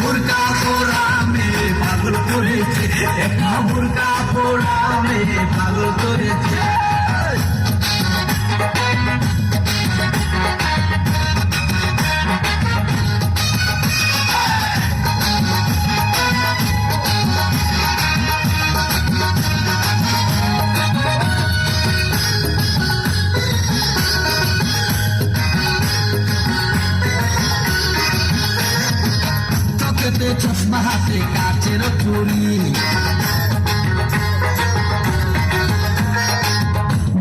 বুর্কা পোড়ামে পাগল করেছে। একটা বুর্কা পোড়ামে পাগল করেছে। চোখেতে চশমা হাতে কাচের চুরি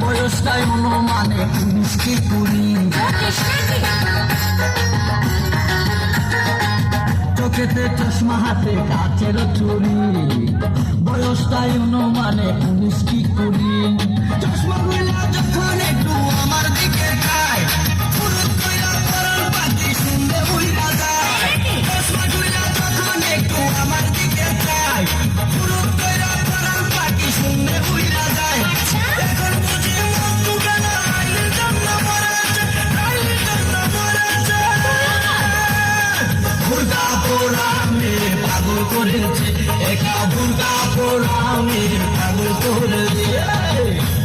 বয়সটাই অনুমানে উনিশ কি চোখেতে চশমা হাতে কাচের চুরি বয়সটাই অনুমানে উনিশ কি কুড়ি। চশমা ভুলটা পোড়া মেয়ে পাগল করেছে একা ভুলটা পোড়া মেয়ে পাগল করে ছোট্ট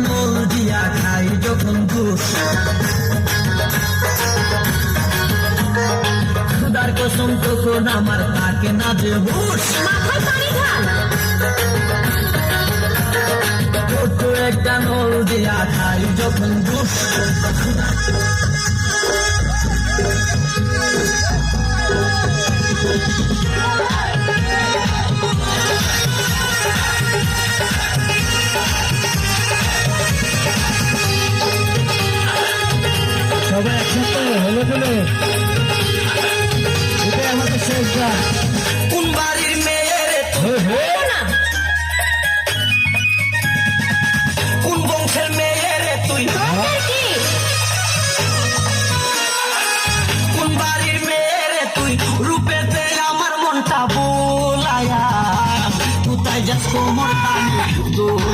নল দিয়া খাই যখন ঘুষ খুদার কসম তখন আমার থাকে না যে হুশ একটা নল দিয়া খাই যখন ঘুষ হলো বলে? এটাই আমাদের শেষ গান কোন বাড়ির মেয়ের কোন বংশের মেয়ের তুই? কোন বাড়ির মেয়ের তুই? রূপেতে আমার মনটা বোলায়া। কোথায় যাস কোমর দোলায়া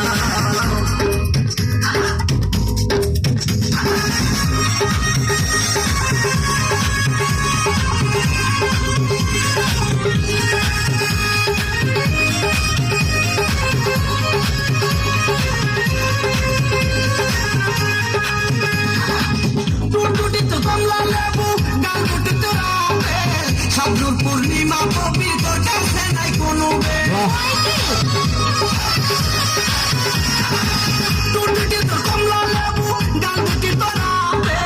শাবনুর পূর্ণিমা কবির তোর কাছে নাই কোনো টুটুটিতে কমলা লেবু গাল টুটিতে রাবে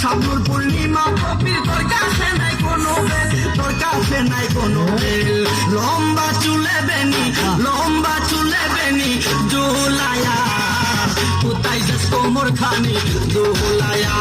শাবনুর পূর্ণিমা কবির তোর কাছে নাই কোনো তোর কাছে নাই কোনো লম্বা চুলে বেনি, লম্বা চুলে বেনি জোলায়া কোথায় যাস কোমর খানি দোলায়া